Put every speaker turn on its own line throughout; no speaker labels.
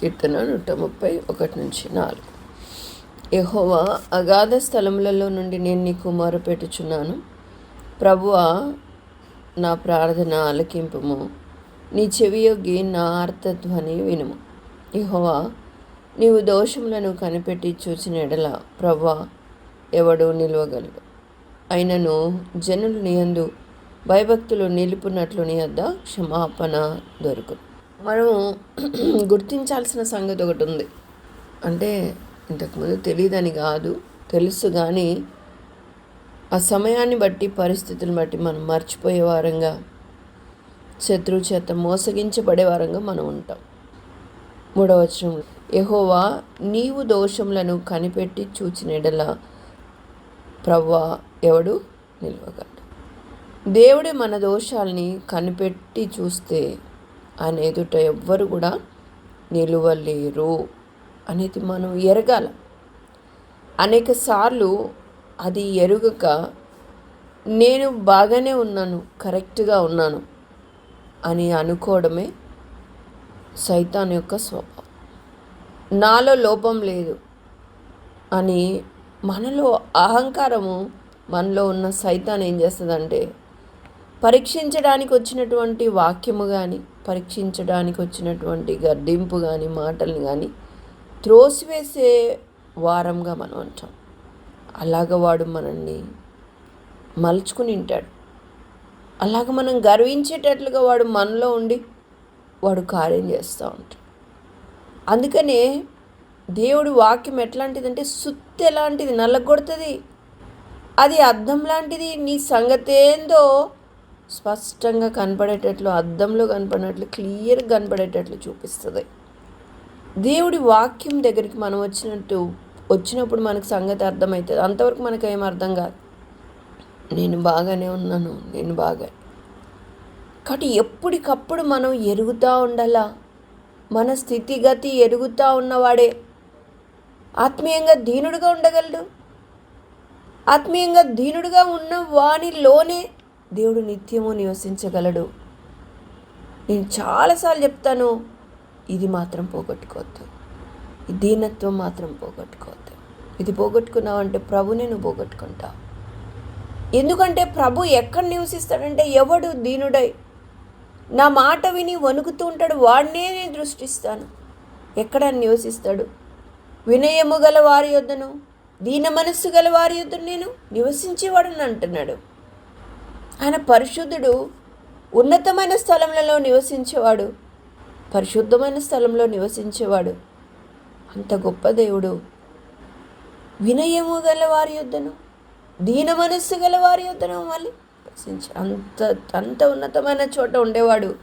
కీర్తన నూట ముప్పై ఒకటి నుంచి నాలుగు. యహోవా అగాధ స్థలములలో నుండి నేను నీకు మొరపెట్టుచున్నాను. ప్రభువా నా ప్రార్థన ఆలకింపుము. నీ చెవియొగ్గి నా ఆర్తధ్వని వినుము. యహోవా నీవు దోషములను కనిపెట్టి చూచిన ఎడల ప్రభువా ఎవడు నిలవగలడు. అయినను జనులు నీయందు భయభక్తులు నిలుపునట్లు నీ వద్ద క్షమాపణ దొరుకును. మనం గుర్తించాల్సిన సంగతి ఒకటి ఉంది. అంటే ఇంతకుముందు తెలియదని కాదు తెలుసు కానీ ఆ సమయాన్ని బట్టి పరిస్థితులను బట్టి మనం మర్చిపోయే వారంగా శత్రువు చేత మోసగించబడే వారంగా మనం ఉంటాం. మూడవచనం యహోవా నీవు దోషములను కనిపెట్టి చూచిన ఎడల ప్రవ్వా ఎవడు? నిలవగలడు దేవుడే మన దోషాల్ని కనిపెట్టి చూస్తే ఆయన ఎదుట ఎవ్వరు కూడా నిలువలేరు అనేది మనం ఎరగాల. అనేక సార్లు అది ఎరుగక నేను బాగానే ఉన్నాను కరెక్ట్గా ఉన్నాను అని అనుకోవడమే సైతాన్ యొక్క స్వభావం. నాలో లోపం లేదు అని మనలో అహంకారము మనలో ఉన్న సైతాన్ ఏం చేస్తుందంటే పరీక్షించడానికి వచ్చినటువంటి వాక్యము కానీ పరీక్షించడానికి వచ్చినటువంటి గర్దింపు కానీ మాటల్ని కానీ త్రోసివేసే వారంగా మనం అంటాం. అలాగ వాడు మనల్ని మలుచుకుని ఉంటాడు అలాగ మనం గర్వించేటట్లుగా వాడు మనలో ఉండి వాడు కార్యం చేస్తూ ఉంటాడు. అందుకనే దేవుడి వాక్యం ఎట్లాంటిదంటే సుత్తి ఎలాంటిది నల్లగొడుతుంది అది అర్థం లాంటిది నీ సంగతేందో ఏందో స్పష్టంగా కనపడేటట్లు అద్దంలో కనపడినట్లు క్లియర్గా కనపడేటట్లు చూపిస్తుంది. దేవుడి వాక్యం దగ్గరికి మనం వచ్చినట్టు వచ్చినప్పుడు మనకు సంగతి అర్థమవుతుంది. అంతవరకు మనకు ఏం అర్థం కాదు. నేను బాగానే ఉన్నాను నేను బాగా. కాబట్టి ఎప్పటికప్పుడు మనం ఎరుగుతూ ఉండాలా? మన స్థితిగతి ఎరుగుతూ ఉన్నవాడే. ఆత్మీయంగా దీనుడుగా ఉండగలడు. ఆత్మీయంగా దీనుడుగా ఉన్న వానిలోనే దేవుడు నిత్యము నివసించగలడు. నేను చాలాసార్లు చెప్తాను ఇది మాత్రం పోగొట్టుకోవద్దు. ఈ దీనత్వం మాత్రం పోగొట్టుకోవద్దు. ఇది పోగొట్టుకున్నావంటే ప్రభుని నువ్వు పోగొట్టుకుంటావు. ఎందుకంటే ప్రభు ఎక్కడ నివసిస్తాడంటే ఎవడు దీనుడై నా మాట విని వణుకుతూ ఉంటాడు వాడినే నేను దృష్టిస్తాను. ఎక్కడ నివసిస్తాడు? వినయము గల వారి యొద్దను దీన మనస్సు గల వారి యొద్దను నేను నివసించేవాడని అంటున్నాడు. ఆయన పరిశుద్ధుడు ఉన్నతమైన స్థలములలో నివసించేవాడు పరిశుద్ధమైన స్థలంలో నివసించేవాడు. అంత గొప్ప దేవుడు. వినయము గల వారి యొద్దను దీన మనస్సు గల వారి యొద్దను మళ్ళీ అంత అంత ఉన్నతమైన చోట ఉండేవాడు.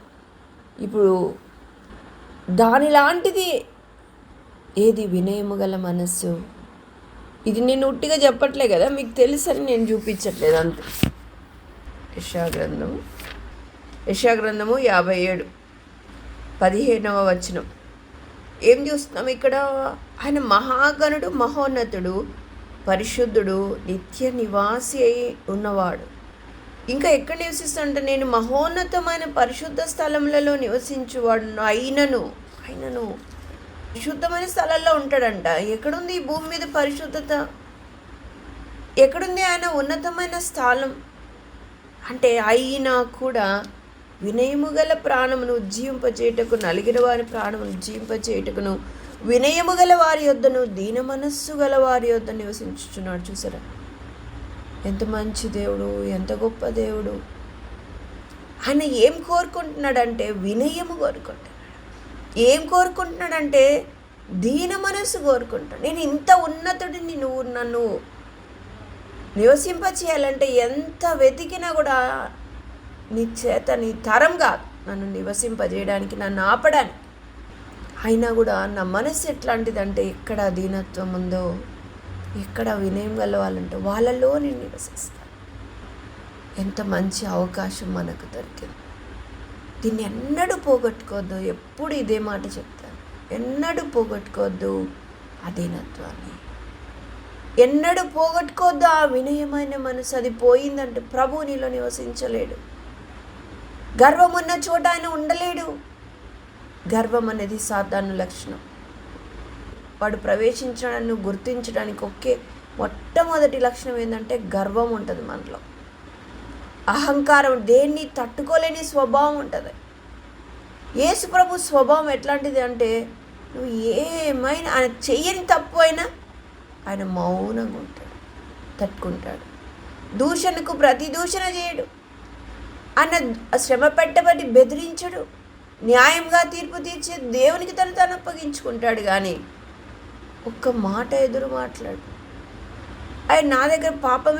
ఇప్పుడు దానిలాంటిది ఏది వినయము గల మనస్సు? ఇది నేను ఉట్టిగా చెప్పట్లే కదా మీకు తెలుసని నేను చూపించట్లేదు అంతే. యశాగ్రంథము యశాగ్రంథము యాభై ఏడు. పదిహేనవ వచనం. ఏం చూస్తున్నాం ఇక్కడ? ఆయన మహాగణుడు మహోన్నతుడు పరిశుద్ధుడు నిత్య నివాసి అయి ఉన్నవాడు. ఇంకా ఎక్కడ నివసిస్తుంటే నేను మహోన్నతమైన పరిశుద్ధ స్థలములలో నివసించువాడు అయినను అయినను. పరిశుద్ధమైన స్థలాల్లో ఉంటాడంట. ఎక్కడుంది ఈ భూమి మీద పరిశుద్ధత? ఎక్కడుంది ఆయన ఉన్నతమైన స్థలం? అంటే అయినా కూడా వినయము గల ప్రాణమును ఉజ్జీవింపచేయటకు నలిగిన వారి ప్రాణమును ఉజ్జీవింపచేయటకును వినయము గల వారి యొద్దను దీన మనస్సు గల వారి యొద్ద నివసించుచున్నాడు. చూసారా? ఎంత మంచి దేవుడు ఎంత గొప్ప దేవుడు. ఆయన ఏం కోరుకుంటున్నాడంటే వినయము కోరుకుంటున్నాడు. ఏం కోరుకుంటున్నాడంటే దీన మనస్సు కోరుకుంటాడు నేను ఇంత ఉన్నతుడిని నువ్వు నన్ను నివసింప చేయాలంటే ఎంత వెతికినా కూడా నీ చేత నీ తరం కాదు. నన్ను నివసింపజేయడానికి నన్ను ఆపడానికి. అయినా కూడా నా మనసు ఎట్లాంటిదంటే ఎక్కడ దీనత్వం ఉందో ఎక్కడ వినయం గల వాళ్ళంటే వాళ్ళలో నేను నివసిస్తాను ఎంత మంచి అవకాశం మనకు దొరికింది. దీన్ని ఎన్నడూ పోగొట్టుకోవద్దు. ఎప్పుడు ఇదే మాట చెప్తాను. ఎన్నడూ పోగొట్టుకోవద్దు ఆ దీనత్వాన్ని ఎన్నడూ పోగొట్టుకోద్దు ఆ వినయమైన మనసు అది పోయిందంటే ప్రభు నీలో నివసించలేడు. గర్వం ఉన్న చోట ఆయన ఉండలేడు. గర్వం అనేది సాధారణ లక్షణం. వాడు ప్రవేశించడాన్ని గుర్తించడానికి ఒకే మొట్టమొదటి లక్షణం ఏంటంటే గర్వం ఉంటుంది మనలో. అహంకారం దేన్ని తట్టుకోలేని స్వభావం ఉంటుంది. యేసుప్రభు స్వభావం ఎట్లాంటిది అంటే నువ్వు ఏమైనా ఆయన చెయ్యని తప్పు అయినా ఆయన మౌనంగా ఉంటాడు తట్టుకుంటాడు. దూషణకు ప్రతి దూషణ చేయడు. ఆయన శ్రమ పెట్టబడి బెదిరించడు. న్యాయంగా తీర్పు తీర్చే దేవునికి తను తను అప్పగించుకుంటాడు కానీ ఒక్క మాట ఎదురు మాట్లాడు. ఆయన నా దగ్గర పాపం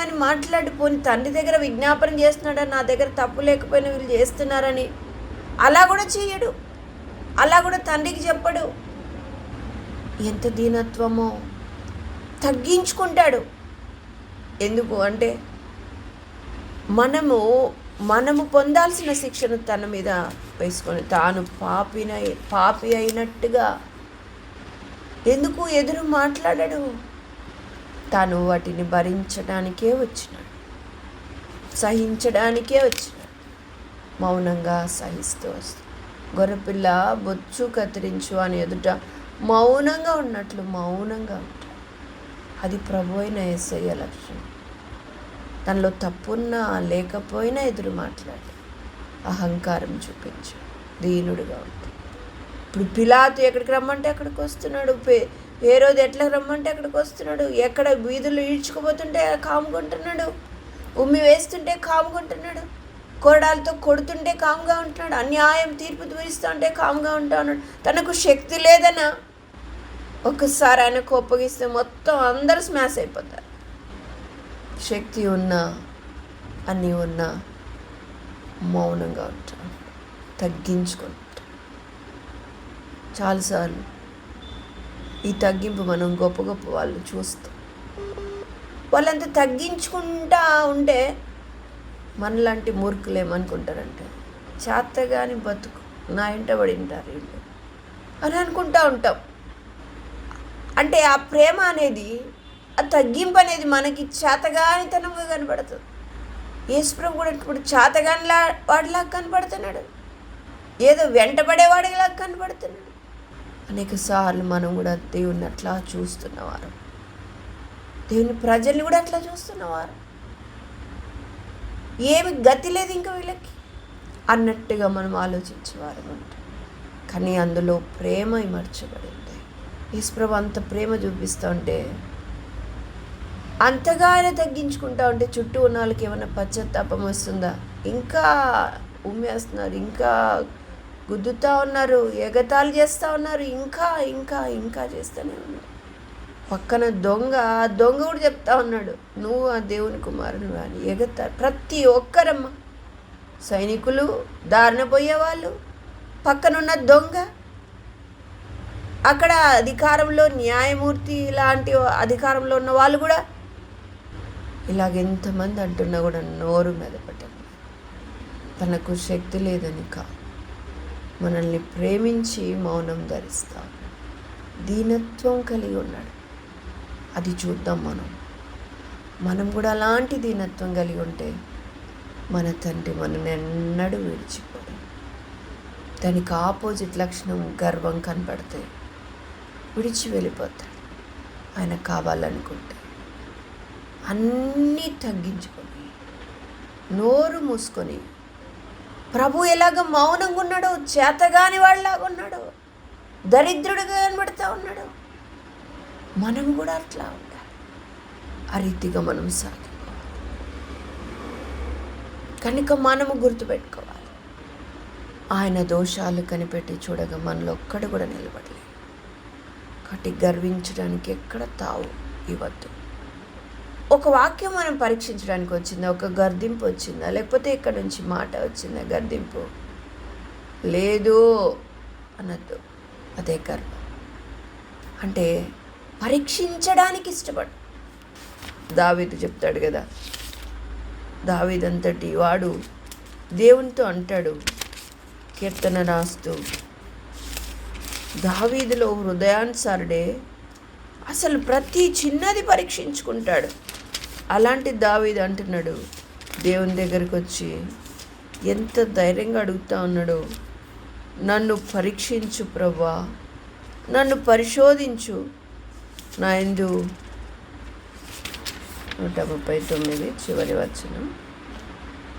అని మాట్లాడిపోని తండ్రి దగ్గర విజ్ఞాపన చేస్తున్నాడని నా దగ్గర తప్పు లేకపోయినా వీళ్ళు చేస్తున్నారని. అలా కూడా చేయడు. అలా కూడా తండ్రికి చెప్పడు. ఎంత దీనత్వమో. తగ్గించుకుంటాడు. ఎందుకు అంటే మనము మనము పొందాల్సిన శిక్షను తన మీద వేసుకొని తాను పాపిన పాపి అయినట్టుగా ఎందుకు ఎదురు మాట్లాడడు? తాను వాటిని భరించడానికే వచ్చినాడు. సహించడానికే వచ్చినాడు. మౌనంగా సహిస్తూ వస్తుంది గొర్రెపిల్ల బొచ్చు కత్తిరించు అని ఎదుట మౌనంగా ఉన్నట్లు మౌనంగా ఉంటాడు. అది ప్రభు అయిన ఏసయ్య లక్ష్యం. తనలో తప్పున్నా లేకపోయినా ఎదురు మాట్లాడి. అహంకారం చూపించు. దీనుడుగా ఉంటుంది ఇప్పుడు పిలాతు ఎక్కడికి రమ్మంటే అక్కడికి వస్తున్నాడు. పే ఏ రోజు ఎట్లా రమ్మంటే అక్కడికి వస్తున్నాడు. ఎక్కడ వీధులు ఈడ్చుకుపోతుంటే కాముకుంటున్నాడు. ఉమ్మి వేస్తుంటే కాముకుంటున్నాడు. కొరడాలతో కొడుతుంటే కాముగా ఉంటున్నాడు. అన్యాయం తీర్పు తీరుస్తూ ఉంటే కాముగా ఉంటా ఉన్నాడు. తనకు శక్తి లేదనా? ఒక్కసారి ఆయన కోపగిస్తే మొత్తం అందరూ స్మాష్ అయిపోతారు. శక్తి ఉన్నా అన్నీ ఉన్నా మౌనంగా ఉంటాను తగ్గించుకుంటాం. చాలాసార్లు ఈ తగ్గింపు మనం గొప్ప గొప్ప వాళ్ళు చూస్తాం. వాళ్ళంతా తగ్గించుకుంటా ఉంటే మనలాంటి మూర్ఖులు ఏమనుకుంటారంటే చేతగాని బతుకు నా ఇంట పడి ఉంటారు వీళ్ళు. అని అనుకుంటా ఉంటాం. అంటే ఆ ప్రేమ అనేది ఆ తగ్గింపు అనేది మనకి చేతగానితనంగా కనబడుతుంది యేసుప్రభు కూడా ఇప్పుడు చేతగానిలా వాడిలాగా కనపడుతున్నాడు ఏదో వెంటబడేవాడిలా కనపడుతున్నాడు అనేక సార్లు మనం కూడా దేవుని అట్లా చూస్తున్నవారు. దేవుని ప్రజల్ని కూడా అట్లా చూస్తున్నవారు. ఏమి గతి లేదు ఇంకా వీళ్ళకి అన్నట్టుగా మనం ఆలోచించేవారు అంటే కానీ అందులో ప్రేమ ఇమర్చబడింది. ఈశ్వరవు అంత ప్రేమ చూపిస్తూ ఉంటే అంతగా ఆయన తగ్గించుకుంటా ఉంటే చుట్టూ ఉన్న వాళ్ళకి ఏమైనా పశ్చాత్తాపం వస్తుందా? ఇంకా ఉమ్మేస్తున్నారు ఇంకా గుద్దుతూ ఉన్నారు ఎగతాళి చేస్తూ ఉన్నారు ఇంకా ఇంకా ఇంకా చేస్తూనే ఉన్నారు. పక్కన దొంగ ఆ దొంగ కూడా చెప్తా ఉన్నాడు నువ్వు ఆ దేవుని కుమారుడు అని ఎగతా ప్రతి ఒక్కరమ్మ సైనికులు దారిన పోయేవాళ్ళు పక్కనున్న దొంగ అక్కడ అధికారంలో న్యాయమూర్తి లాంటి అధికారంలో ఉన్న వాళ్ళు కూడా ఇలాగ ఎంతమంది అంటున్నా కూడా నోరు మెదపటం. తనకు శక్తి లేదని కా మనల్ని ప్రేమించి మౌనం ధరిస్తా. దీనత్వం కలిగి ఉన్నాడు. అది చూద్దాం మనం. మనం కూడా అలాంటి దీనత్వం కలిగి ఉంటే మన తండ్రి మనల్ని ఎన్నడూ విడిచిపోడు. దానికి ఆపోజిట్ లక్షణం గర్వం కనపడతాయి విడిచి వెళ్ళిపోతాడు. ఆయన కావాలనుకుంటే అన్నీ తగ్గించుకొని నోరు మూసుకొని ప్రభు ఎలాగ మౌనంగా ఉన్నాడో చేతగాని వాళ్ళలాగా ఉన్నాడో దరిద్రుడిగా కనబడుతూ ఉన్నాడు మనం కూడా అట్లా ఉండాలి. ఆ రీతిగా మనం సాగిపోవాలి. కనుక మనము గుర్తుపెట్టుకోవాలి. ఆయన దోషాలు కనిపెట్టి చూడగా మనలో ఒక్కడు కూడా నిలబడలేదు. కాబట్టి గర్వించడానికి ఎక్కడ తావు ఇవ్వద్దు. ఒక వాక్యం మనం పరీక్షించడానికి వచ్చిందా? ఒక గర్దింపు వచ్చిందా? లేకపోతే ఇక్కడ నుంచి మాట వచ్చిందా? గర్దింపు? లేదు అనద్దు. అదే గర్వం. అంటే పరీక్షించడానికి ఇష్టపడు. దావీదు చెప్తాడు కదా దావీదంతటి వాడు దేవునితో అంటాడు కీర్తన రాస్తూ దావీదులో హృదయానుసారుడే అసలు ప్రతి చిన్నది పరీక్షించుకుంటాడు. అలాంటి దావీదు అంటున్నాడు దేవుని దగ్గరికి వచ్చి ఎంత ధైర్యంగా అడుగుతా ఉన్నాడో. నన్ను పరీక్షించు ప్రభా నన్ను పరిశోధించు. నా ఎందు నూట ముప్పై తొమ్మిది చివరి వచ్చిన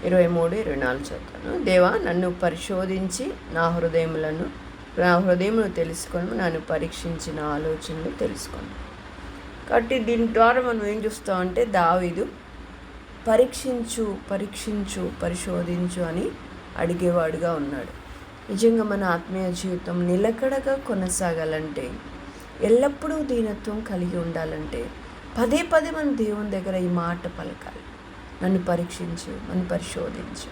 ఇరవై మూడు ఇరవై నాలుగు చదువుతాను. దేవా నన్ను పరిశోధించి నా హృదయములను నా హృదయమును తెలుసుకొని నన్ను పరీక్షించిన ఆలోచనలు తెలుసుకోండి కాబట్టి దీని ద్వారా మనం ఏం చూస్తామంటే దావీదు పరీక్షించు పరీక్షించు పరిశోధించు అని అడిగేవాడుగా ఉన్నాడు. నిజంగా మన ఆత్మీయ జీవితం నిలకడగా కొనసాగాలంటే ఎల్లప్పుడూ దీనత్వం కలిగి ఉండాలంటే పదే పదే మన దేవుని దగ్గర ఈ మాట పలకాలి. నన్ను పరీక్షించు నన్ను పరిశోధించు.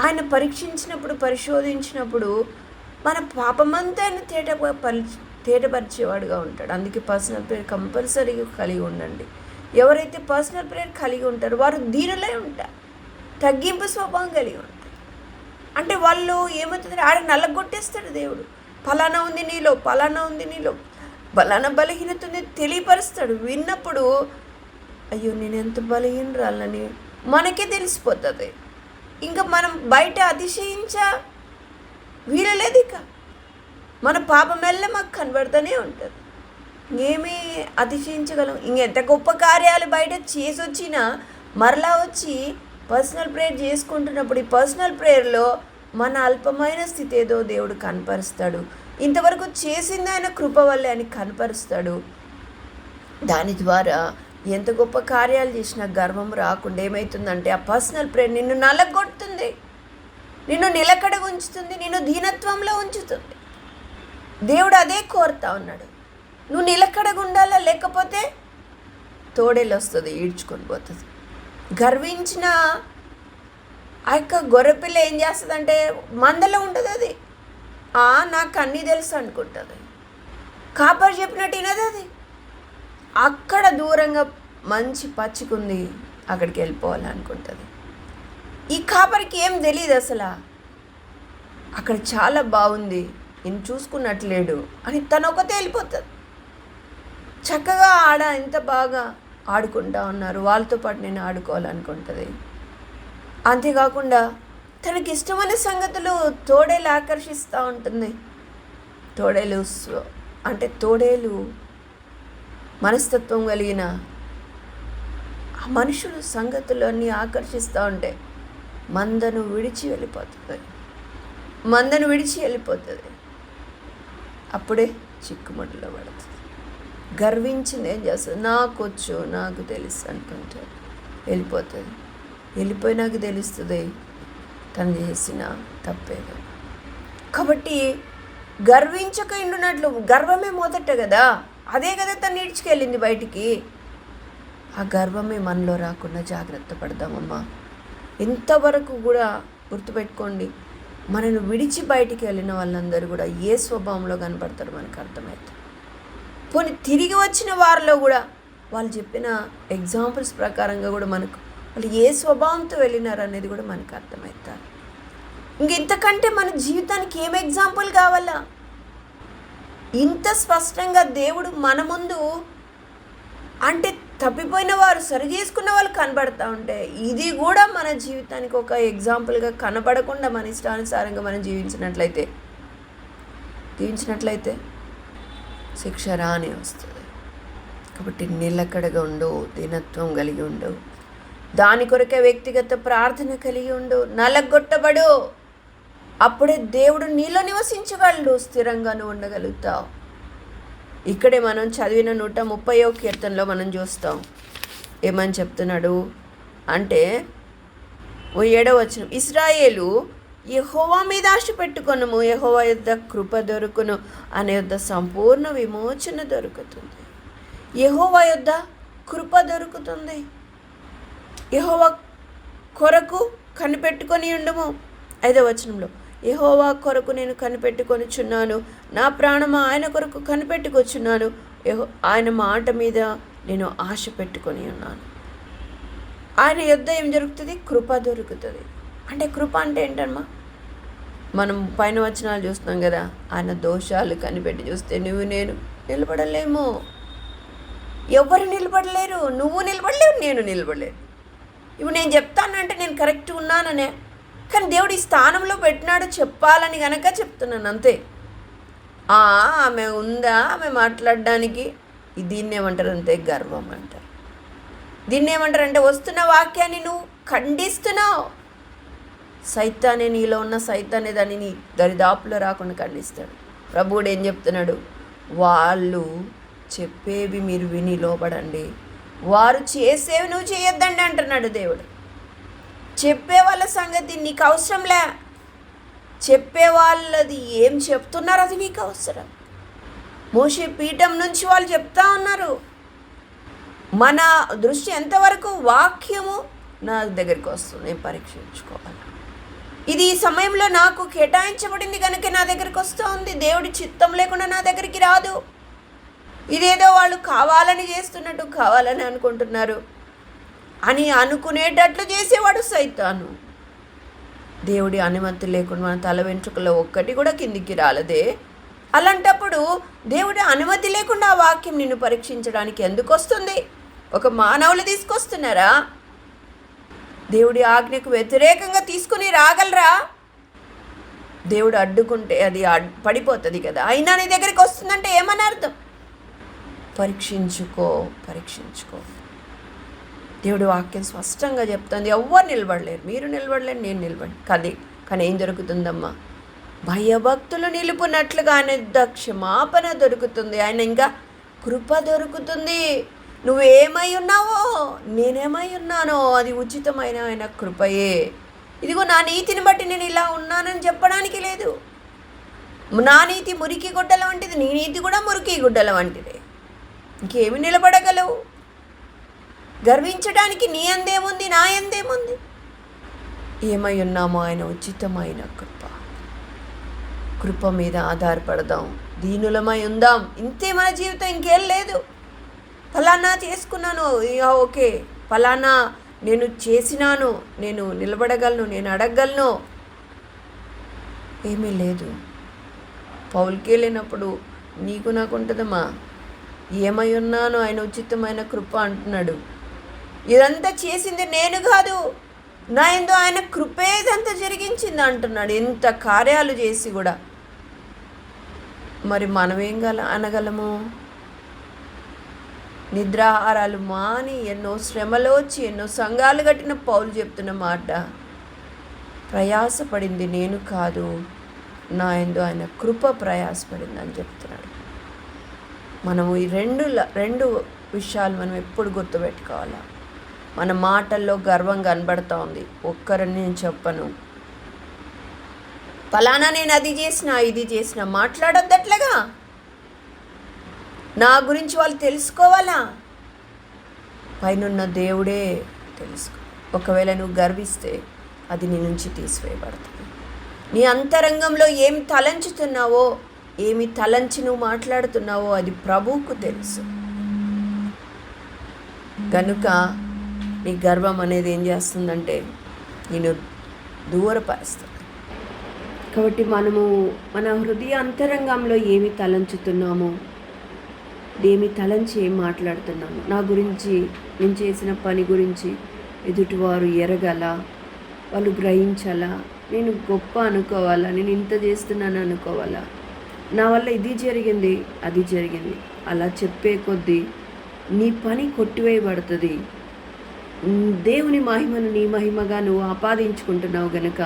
ఆయన పరీక్షించినప్పుడు పరిశోధించినప్పుడు మన పాపమంతా ఆయన తేట పరి తేటపరిచేవాడుగా ఉంటాడు. అందుకే పర్సనల్ ప్రేయర్ కంపల్సరీగా కలిగి ఉండండి. ఎవరైతే పర్సనల్ ప్రేయర్ కలిగి ఉంటారో వారు దీనిలే ఉంటారు. తగ్గింపు స్వభావం కలిగి ఉంటారు. అంటే వాళ్ళు ఏమవుతుంది ఆడ నల్లగొట్టేస్తాడు దేవుడు. ఫలానా ఉంది నీలో ఫలానా ఉంది నీలో. బలాన బలహీనత ఉంది తెలియపరుస్తాడు. విన్నప్పుడు అయ్యో నేను ఎంత బలహీనరాలని మనకే తెలిసిపోతుంది. ఇంకా మనం బయట అతిశయించా వీలలేదు ఇక. మన పాపమెల్ల మాకు కనబడుతూనే ఉంటుంది. ఏమీ అతిశయించగలం. ఇంకెంత గొప్ప కార్యాలు బయట చేసి వచ్చినా మరలా వచ్చి పర్సనల్ ప్రేయర్ చేసుకుంటున్నప్పుడు ఈ పర్సనల్ ప్రేయర్లో మన అల్పమైన స్థితి ఏదో దేవుడు కనపరుస్తాడు. ఇంతవరకు చేసింది ఆయన కృప వల్లే అని కనపరుస్తాడు. దాని ద్వారా ఎంత గొప్ప కార్యాలు చేసినా గర్వం రాకుండా ఏమవుతుందంటే ఆ పర్సనల్ ప్రేయర్ నిన్ను నలగొడుతుంది నిన్ను నిలకడ ఉంచుతుంది నిన్ను దీనత్వంలో ఉంచుతుంది. దేవుడు అదే కోరుతా ఉన్నాడు. నువ్వు నిలకడగా ఉండాలా? లేకపోతే తోడేలు వస్తుంది ఈడ్చుకొని పోతుంది. గర్వించిన ఆ యొక్క గొర్రెపిల్ల ఏం చేస్తుందంటే మందలో ఉంటుంది అది. ఆ నాకు అన్నీ తెలుసు అనుకుంటుంది. కాపర్ చెప్పినట్టు వినదు అది. అక్కడ దూరంగా మంచి పచ్చికుంది అక్కడికి వెళ్ళిపోవాలనుకుంటుంది. ఈ కాపరికి ఏం తెలియదు అసలు. అక్కడ చాలా బాగుంది నేను చూసుకున్నట్లేడు అని తను ఒకతే వెళ్ళిపోతుంది చక్కగా ఆడ ఎంత బాగా ఆడుకుంటా ఉన్నారు వాళ్ళతో పాటు నేను ఆడుకోవాలనుకుంటుంది. అంతేకాకుండా తనకి ఇష్టమైన సంగతులు తోడేలు ఆకర్షిస్తూ ఉంటుంది. తోడేలు అంటే తోడేలు మనస్తత్వం కలిగిన ఆ మనుషులు సంగతులన్నీ ఆకర్షిస్తూ ఉంటే మందను విడిచి వెళ్ళిపోతుంది. మందను విడిచి వెళ్ళిపోతుంది. అప్పుడే చిక్కుముడిలో పడుతుంది. గర్వించింది ఏం చేస్తుంది? నాకు వచ్చు నాకు తెలుసు అనుకుంటారు వెళ్ళిపోతుంది. వెళ్ళిపోయినాక తెలుస్తుంది తను చేసిన తప్పేదో. కాబట్టి గర్వించక ఇండునట్లు గర్వమే మొదట కదా. అదే కదా తను ఈడ్చుకెళ్ళింది బయటికి. ఆ గర్వమే మనలో రాకుండా జాగ్రత్త పడదామమ్మా. ఇంతవరకు కూడా గుర్తుపెట్టుకోండి మనను విడిచి బయటికి వెళ్ళిన వాళ్ళందరూ కూడా ఏ స్వభావంలో కనపడతారు మనకు అర్థమవుతుంది పోనీ తిరిగి వచ్చిన వారిలో కూడా వాళ్ళు చెప్పిన ఎగ్జాంపుల్స్ ప్రకారంగా కూడా మనకు వాళ్ళు ఏ స్వభావంతో వెళ్ళినారు అనేది కూడా మనకు అర్థమవుతారు ఇంక ఇంతకంటే మన జీవితానికి ఏం ఎగ్జాంపుల్ కావాలా? ఇంత స్పష్టంగా దేవుడు మన ముందు అంటే తప్పిపోయిన వారు సరి చేసుకున్న వాళ్ళు కనబడతా ఉంటే ఇది కూడా మన జీవితానికి ఒక ఎగ్జాంపుల్గా కనబడకుండా మన ఇష్టానుసారంగా మనం జీవించినట్లయితే జీవించినట్లయితే శిక్ష రాని వస్తుంది. కాబట్టి నిలకడగా ఉండు దీనత్వం కలిగి ఉండు దాని కొరకే వ్యక్తిగత ప్రార్థన కలిగి ఉండు నలగొట్టబడు. అప్పుడే దేవుడు నీలో నివసించగలడు స్థిరంగా నువ్వు ఉండగలుగుతావు. ఇక్కడే మనం చదివిన నూట ముప్పయో కీర్తనలో మనం చూస్తాం. ఏమని చెప్తున్నాడు? అంటే ఓ ఏడవ వచ్చిన ఇస్రాయేలు యహోవా మీద ఆశ పెట్టుకొనుము యహోవా యొద్ద కృప దొరుకును అనే యొద్ద సంపూర్ణ విమోచన దొరుకుతుంది. యహోవా యొద్ద కృప దొరుకుతుంది. యహోవా కొరకు కనిపెట్టుకొని ఉండుము. ఐదవ వచనంలో యహోవా కొరకు నేను కనిపెట్టుకొనిచున్నాను. నా ప్రాణము ఆయన కొరకు కనిపెట్టుకొచ్చున్నాను. యెహో ఆయన మాట మీద నేను ఆశ పెట్టుకొని ఉన్నాను. ఆయన యుద్ధ ఏం జరుగుతుంది? కృప దొరుకుతుంది. అంటే కృప అంటే ఏంటమ్మా? మనం పైన వచనాలు చూస్తున్నాం కదా ఆయన దోషాలు కనిపెట్టి చూస్తే నువ్వు నేను నిలబడలేము. ఎవరు నిలబడలేరు? నువ్వు నిలబడలేవు నేను నిలబడలేను. ఇప్పుడు నేను చెప్తానంటే నేను కరెక్ట్ ఉన్నాననే కానీ దేవుడు ఈ స్థానంలో పెట్టినాడు చెప్పాలని గనక చెప్తున్నాను అంతే. ఆమె ఉందా? ఆమె మాట్లాడడానికి. దీన్ని ఏమంటారు అంతే గర్వం అంటారు. దీన్ని ఏమంటారు అంటే వస్తున్న వాక్యాన్ని నువ్వు ఖండిస్తున్నావు. సైతాన్ని నీలో ఉన్న సైతాన్ని దానిని దరిదాపులో రాకుండా ఖండిస్తాడు. ప్రభువుడు ఏం చెప్తున్నాడు? వాళ్ళు చెప్పేవి మీరు విని లోపడండి. వారు చేసేవి నువ్వు చేయొద్దండి అంటున్నాడు దేవుడు. చెప్పే వాళ్ళ సంగతి నీకు అవసరంలే. చెప్పే వాళ్ళది ఏం చెప్తున్నారు అది నీకు అవసరం. మోషే పీఠం నుంచి వాళ్ళు చెప్తా ఉన్నారు. మన దృష్టి ఎంతవరకు వాక్యము? నా దగ్గరికి వస్తుంది నేను పరీక్షించుకోవాలి. ఇది ఈ సమయంలో నాకు కేటాయించబడింది కనుక నా దగ్గరికి వస్తూ ఉంది. దేవుడి చిత్తం లేకుండా నా దగ్గరికి రాదు. ఇదేదో వాళ్ళు కావాలని చేస్తున్నట్టు కావాలని అనుకుంటున్నారు. అని అనుకునేటట్లు చేసేవాడు సైతాను. దేవుడి అనుమతి లేకుండా మన తల వెంట్రుకలో ఒక్కటి కూడా కిందికి రాలదే. అలాంటప్పుడు దేవుడి అనుమతి లేకుండా ఆ వాక్యం నిన్ను పరీక్షించడానికి ఎందుకు వస్తుంది? ఒక మానవులు తీసుకొస్తున్నారా? దేవుడి ఆజ్ఞకు వ్యతిరేకంగా తీసుకుని రాగలరా? దేవుడు అడ్డుకుంటే అది పడిపోతుంది కదా. అయినా నీ దగ్గరికి వస్తుందంటే ఏమని అర్థం? పరీక్షించుకో పరీక్షించుకో. దేవుడి వాక్యం స్పష్టంగా చెప్తుంది. ఎవ్వరు నిలబడలేరు. మీరు నిలబడలేరు నేను నిలబడి కదే. కానీ ఏం జరుగుతుందమ్మా? భయభక్తులు నిలుపునట్లుగానే క్షమాపణ దొరుకుతుంది. ఆయన ఇంకా కృప దొరుకుతుంది. నువ్వేమై ఉన్నావో నేనేమై ఉన్నానో అది ఉచితమైన ఆయన కృపయే. ఇదిగో నా నీతిని బట్టి నేను ఇలా ఉన్నానని చెప్పడానికి లేదు. నా నీతి మురికి గుడ్డల వంటిది. నీ నీతి కూడా మురికి గుడ్డల వంటిదే. ఇంకేమి నిలబడగలవు? గర్వించడానికి నీ అందేముంది నా అందేముంది ఏమై ఉన్నామో ఆయన ఉచితమైన కృప. కృప మీద ఆధారపడదాం దీనులమై ఉందాం. ఇంతే మన జీవితం ఇంకేం లేదు. ఫలానా చేసుకున్నాను ఇక ఓకే. ఫలానా నేను చేసినాను నేను నిలబడగలను నేను అడగగలను ఏమీ లేదు. పౌల్కే లేనప్పుడు నీకు నాకు ఉంటుందమ్మా. ఏమై ఉన్నాను ఆయన ఉచితమైన కృప అంటున్నాడు. ఇదంతా చేసింది నేను కాదు. నా ఎందు ఆయన కృపే ఇదంతా జరిగించింది అంటున్నాడు. ఎంత కార్యాలు చేసి కూడా. మరి మనమేం గల అనగలము? నిద్రాహారాలు మాని ఎన్నో శ్రమలు వచ్చి ఎన్నో సంఘాలు కట్టిన పౌలు చెప్తున్న మాట. ప్రయాసపడింది నేను కాదు. నా ఎందు ఆయన కృప ప్రయాసపడింది అని చెప్తున్నాడు. మనము ఈ రెండు రెండు విషయాలు మనం ఎప్పుడు గుర్తుపెట్టుకోవాలా? మన మాటల్లో గర్వం కనబడుతూ ఉంది. ఒక్కరని నేను చెప్పను. ఫలానా నేను అది చేసిన ఇది చేసిన మాట్లాడొద్దట్లుగా? నా గురించి వాళ్ళు తెలుసుకోవాలా? పైనున్న దేవుడే తెలుసుకో. ఒకవేళ నువ్వు గర్విస్తే అది నీ నుంచి తీసివేయబడుతుంది. నీ అంతరంగంలో ఏమి తలంచుతున్నావో ఏమి తలంచి నువ్వు మాట్లాడుతున్నావో అది ప్రభువుకు తెలుసు. కనుక నీ గర్వం అనేది ఏం చేస్తుందంటే నేను దూరపరుస్తుంది కాబట్టి మనము మన హృదయ అంతరంగంలో ఏమి తలంచుతున్నామో ఏమి తలంచి ఏం మాట్లాడుతున్నాము నా గురించి నేను చేసిన పని గురించి ఎదుటివారు ఎరగల వాళ్ళు గ్రహించాలా నేను గొప్ప అనుకోవాలా నేను ఇంత చేస్తున్నాను అనుకోవాలా నా వల్ల ఇది జరిగింది అది జరిగింది అలా చెప్పే కొద్దీ నీ పని కొట్టివేయబడుతుంది. దేవుని మహిమను నీ మహిమగా నువ్వు ఆపాదించుకుంటున్నావు గనుక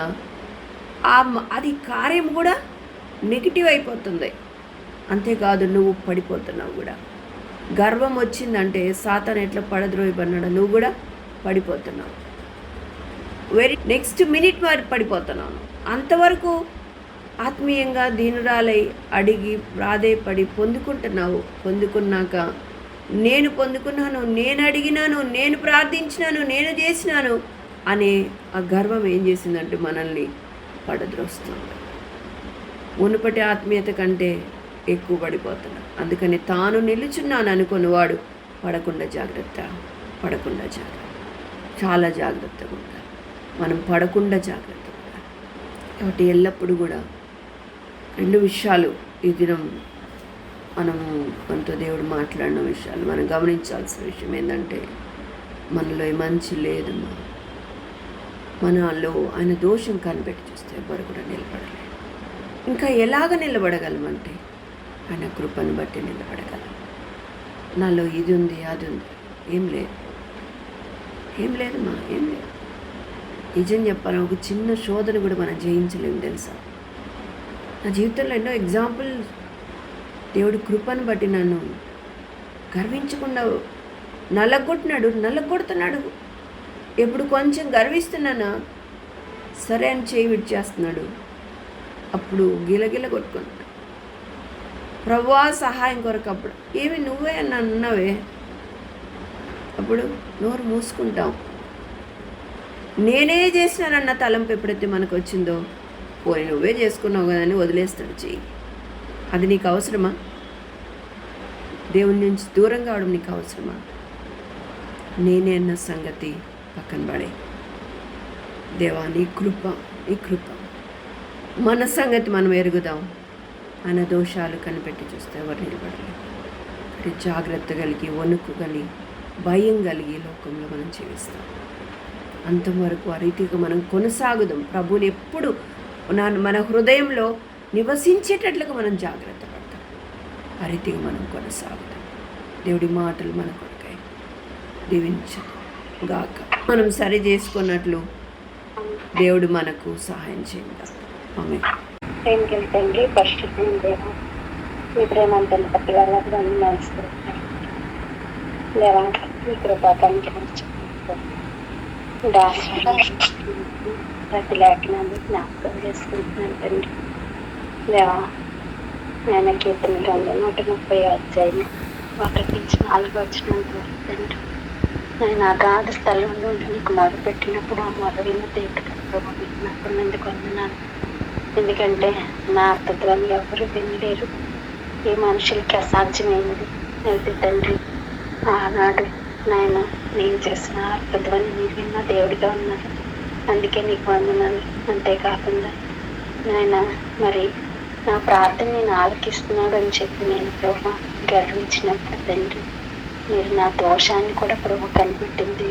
ఆ అది కార్యం కూడా నెగిటివ్ అయిపోతుంది. అంతేకాదు నువ్వు పడిపోతున్నావు కూడా. గర్వం వచ్చిందంటే సాతాన్ ఎట్లా పడద్రోయబడినాడో నువ్వు కూడా పడిపోతున్నావు. వెరీ నెక్స్ట్ మినిట్ మరి పడిపోతున్నాను అంతవరకు ఆత్మీయంగా దీనురాలై అడిగి ప్రాధేయపడి పొందుకుంటున్నావు. పొందుకున్నాక నేను పొందుకున్నాను నేను అడిగినాను నేను ప్రార్థించినాను నేను చేసినాను అనే ఆ గర్వం ఏం చేసిందంటే మనల్ని పడద్రోస్తుంది. మునుపటి ఆత్మీయత కంటే ఎక్కువ పడిపోతున్నాడు అందుకని తాను నిలుచున్నాను అనుకుని వాడు పడకుండా జాగ్రత్త పడకుండా జాగ్రత్త. చాలా జాగ్రత్తగా ఉండాలి. మనం పడకుండా జాగ్రత్తగా ఉండాలి. కాబట్టి ఎల్లప్పుడూ కూడా రెండు విషయాలు ఈ దినం మనము మనతో దేవుడు మాట్లాడిన విషయాలు మనం గమనించాల్సిన విషయం ఏంటంటే మనలో మంచి లేదమ్మా మనలో ఆయన దోషం కనిపెట్టి చూస్తే ఎవరు కూడా నిలబడలేదు ఇంకా ఎలాగ నిలబడగలమంటే ఆయన కృపను బట్టి నిలబడగలం. నాలో ఇది ఉంది అది ఉంది. ఏం లేదు. ఏం లేదమ్మా ఏం లేదు. నిజం చెప్పాలి? ఒక చిన్న శోధన కూడా మనం జయించలేము తెలుసా? నా జీవితంలో ఎన్నో ఎగ్జాంపుల్ దేవుడు కృపను బట్టి నన్ను గర్వించకుండా నల్లగొట్టినాడు నల్లగొడుతున్నాడు. ఎప్పుడు కొంచెం గర్విస్తున్నానా? సరే అని చేయి విడిచేస్తున్నాడు. అప్పుడు గిలగిల కొట్టుకున్నాడు ప్రవ్వా సహాయం కొరకు అప్పుడు ఏమి నువ్వే అని అన్నావే? అప్పుడు నోరు మూసుకుంటాం. నేనే చేసినానన్న తలంపు ఎప్పుడైతే మనకు వచ్చిందో పోయి నువ్వే చేసుకున్నావు కదా అని వదిలేస్తాడు చెయ్యి. అది నీకు అవసరమా? దేవుని నుంచి దూరం కావడం నీకు అవసరమా? నేనే అన్న సంగతి పక్కన పడే. దేవా నీ కృప నీ కృప. మన సంగతి మనం ఎరుగుదాం. మన దోషాలు కనిపెట్టి చూస్తే ఎవరు నిలబడలేదు అంటే జాగ్రత్త కలిగి వణుకు కలిగి భయం కలిగి లోకంలో మనం జీవిస్తాం. అంతవరకు ఆ రీతిగా మనం కొనసాగుదాం. ప్రభుని ఎప్పుడు మన హృదయంలో నివసించేటట్లుగా మనం జాగ్రత్త పడతాం. ఆ రీతిగా మనం కొనసాగుతాం. దేవుడి మాటలు మన కొరకై దీవించదు. గాక మనం సరి చేసుకున్నట్లు దేవుడు మనకు సహాయం చేయండి. ఆమె
ప్రేమకి తండ్రి ఫస్ట్ దేవా మీ ప్రేమంతా బట్టి వాళ్ళకు నమస్కరిస్తాను దేవా మీ కృపా ప్రతి లేఖనాన్ని జ్ఞాపకం చేసుకుంటున్నాను తండ్రి. దేవా నేను కీర్తన గ్రంథం నూట ముప్పై అధ్యాయం. ఒకటి నుంచి నాలుగు వచ్చిన తండ్రి నేను అగాధ స్థలంలో ఉండి నీకు మొదలుపెట్టినప్పుడు ఆ మొదలైన దేవుడు నాకు నందుకు వందనాలు. ఎందుకంటే నా అర్థత్వాన్ని ఎవరు వినలేరు. ఈ మనుషులకి అసాధ్యమైనది అయితే తండ్రి? ఆనాడు నాయన నేను చేసిన అర్థత్వాన్ని నీ విన్న దేవుడిగా ఉన్నారు. అందుకే నీకు వందనాలు. అంతేకాకుండా నాయన మరి నా ప్రార్థన నేను ఆలకిస్తున్నాడు అని చెప్పి నేను ప్రభు గర్వించినప్పుడు తండ్రి మీరు నా దోషాన్ని కూడా ప్రభు కనిపెట్టింది.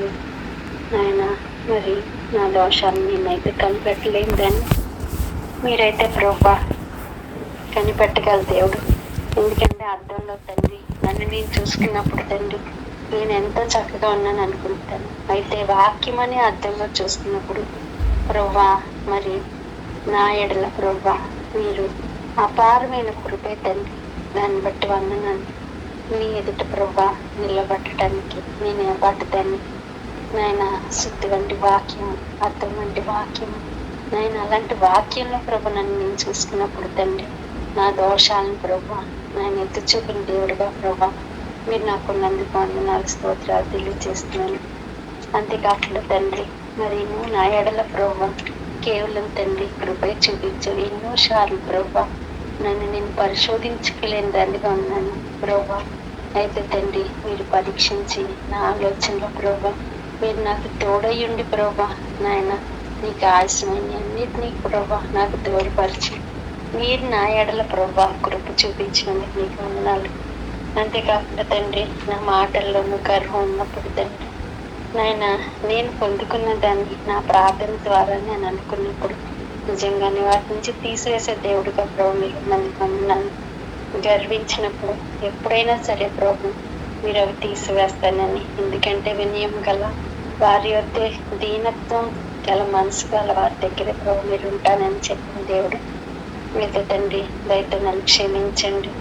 ఆయన మరి నా దోషాన్ని నేనైతే కనిపెట్టలేను దాన్ని మీరైతే ప్రభ కనిపెట్టగల దేవుడు. ఎందుకంటే అర్థంలో తండ్రి నన్ను నేను చూసుకున్నప్పుడు తండ్రి నేను ఎంతో చక్కగా ఉన్నాను అనుకుంటాను. అయితే వాక్యం అనే అర్థంలో చూసుకున్నప్పుడు ప్రభా మరి నా ఎడల ప్రభా మీరు అపారమైన కృపే తండ్రి దాన్ని బట్టి వందనాను మీ ఎదుట ప్రభా నిలబట్టడానికి నేను నిలబడ్డదాన్ని. నాయన శుద్ధి వంటి వాక్యం అర్థం వంటి వాక్యం. నేను అలాంటి వాక్యంలో ప్రభు నన్ను నేను చూసుకున్నప్పుడు తండ్రి నా దోషాలను ప్రభా నాయన ఎత్తు చూపిన దేవుడిగా ప్రభా మీరు నాకు నందుకు వందనాలు స్తోత్రాలు తెలియజేస్తున్నాను. అంతేకాకుండా తండ్రి మరి నువ్వు నా ఎడల ప్రభా కేవలం తండ్రి కృపే చూపించు. ఎన్నో సార్లు ప్రభా నన్ను నేను పరిశోధించుకోలేని దానిగా ఉన్నాను ప్రభా. అయితే తండ్రి మీరు పరీక్షించి నా ఆలోచనలో ప్రభా మీరు నాకు తోడయ్యుండి ప్రభా నాయన నీకు ఆలస్యమైన అన్నిటినీ ప్రభా నాకు తోడుపరిచి మీరు నా ఎడల ప్రభా కృప చూపించినందుకు నీకు ఉన్నాను అంతేకాకుండా తండ్రి నా మాటల్లోనూ గర్వం ఉన్నప్పుడు తండ్రి నాయన నేను పొందుకున్న దాన్ని నా ప్రార్థన ద్వారా నేను అనుకున్నప్పుడు నిజంగానే వాటి నుంచి తీసివేసే దేవుడిగా ప్రభు మీరు నన్ను గర్వించినప్పుడు. ఎప్పుడైనా సరే ప్రభు మీరు అవి తీసివేస్తానని. ఎందుకంటే వినయం గల వారి వద్దే దీనత్వం గల మనసు గల వారి దగ్గర ప్రభు మీరు ఉంటానని చెప్పిన దేవుడు. మీతో తండ్రి దయతో నన్ను క్షమించండి.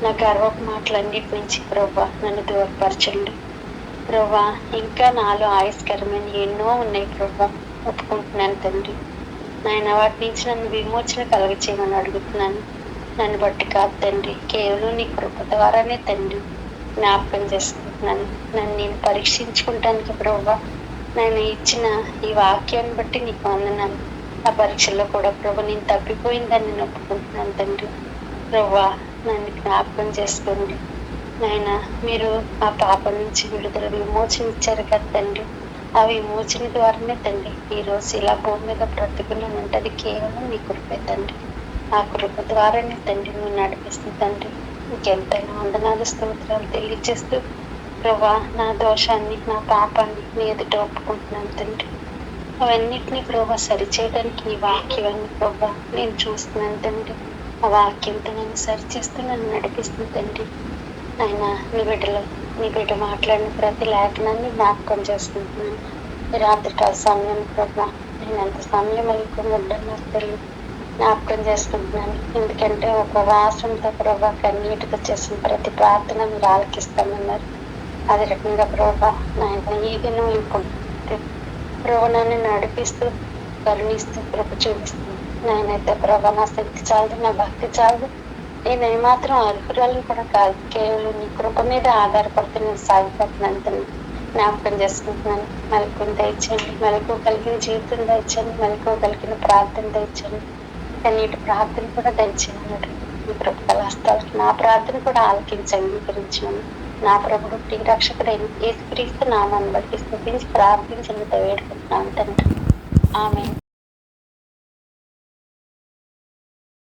నా గర్వపు మాటలన్నిటి నుంచి ప్రభు నన్ను దూరపరచండి. ప్రభా ఇంకా నాలో ఆయుష్కరమైన ఎన్నో ఉన్నాయి ప్రభా. ఒప్పుకుంటున్నాను తండ్రి. నాయన వాటి నుంచి నన్ను విమోచన కలగచేయమని అడుగుతున్నాను. నన్ను బట్టి కాదు తండ్రి కేవలం నీ కృప ద్వారానే తండ్రి జ్ఞాపకం చేసుకుంటున్నాను. నన్ను నేను పరీక్షించుకుంటానికి ప్రభా నేను ఇచ్చిన ఈ వాక్యాన్ని బట్టి నీకు వందనాను ఆ పరీక్షల్లో కూడా ప్రభు నేను తప్పిపోయిందని నేను ఒప్పుకుంటున్నాను తండ్రి. ప్రభా నన్ను జ్ఞాపకం చేసుకోండి. నాయన మీరు ఆ పాప నుంచి విడుదల విమోచన ఇచ్చారు కదా తండ్రి. అవి మోచిన ద్వారానే తండ్రి. ఈ రోజు ఇలా భూమి మీద బ్రతుకున్నాను అంటే అది కేవలం నీ కృపే తండ్రి. ఆ కృప ద్వారానే తండ్రి నువ్వు నడిపిస్తుంది తండ్రి. ఇంకెంతైనా వందనాలు స్తోత్రాలు తెలియజేస్తూ ప్రభా నా దోషాన్ని నా పాపాన్ని నీ ఎదుట ఒప్పుకుంటున్నాను తండ్రి. అవన్నిటిని ప్రభా సరిచేయడానికి నీ వాక్యాన్ని ప్రభా నేను చూస్తున్నాను తండ్రి. ఆ వాక్యంతో నన్ను సరిచేస్తూ నన్ను నడిపిస్తుంది తండ్రి. ఆయన నీ బిడ్డలో నీ బిడ్డ మాట్లాడిన ప్రతి లేఖనాన్ని జ్ఞాపకం చేసుకుంటున్నాను. ఈ రాత్రికాల సమయం ప్రభా నేను ఎంత సమయం వెళ్ళుకుంటుందో నాకు తెలియదు. జ్ఞాపకం చేసుకుంటున్నాను. ఎందుకంటే ఒక వాసంతో ప్రభా కన్నీటితో చేసిన ప్రతి ప్రార్థన మీరు ఆలకిస్తామన్నారు. అదే రకంగా ప్రభా నాయన ఈ దినం ఇంకొంటే నన్ను నడిపిస్తూ కరుణిస్తూ కృప చూపిస్తుంది నేనైతే ప్రభా నా శక్తి చాలదు నా భక్తి చాలదు. నేను ఏమాత్రం అర్హురాలను కూడా కాదు కేవలం నీ కృప మీద ఆధారపడుతూ నేను సాగిపోతున్నాను తండ్రి. జ్ఞాపకం చేసుకుంటున్నాను. మెలకు దయచండి మెలకు కలిగిన జీవితం దయచండి మెలకు కలిగిన ప్రార్థన దయచండి కన్నీటి ప్రార్థన కూడా దయచేయమన్నాడు మీ కృపల హస్తాలకి నా ప్రార్థన కూడా ఆలకించండి అంగీకరించమని నా ప్రభుడు ప్రియ రక్షకుడైన నామాన్ని బట్టి స్థుతించి ప్రార్థించినంత వేడుకుంటున్నాను తండ్రి. ఆమె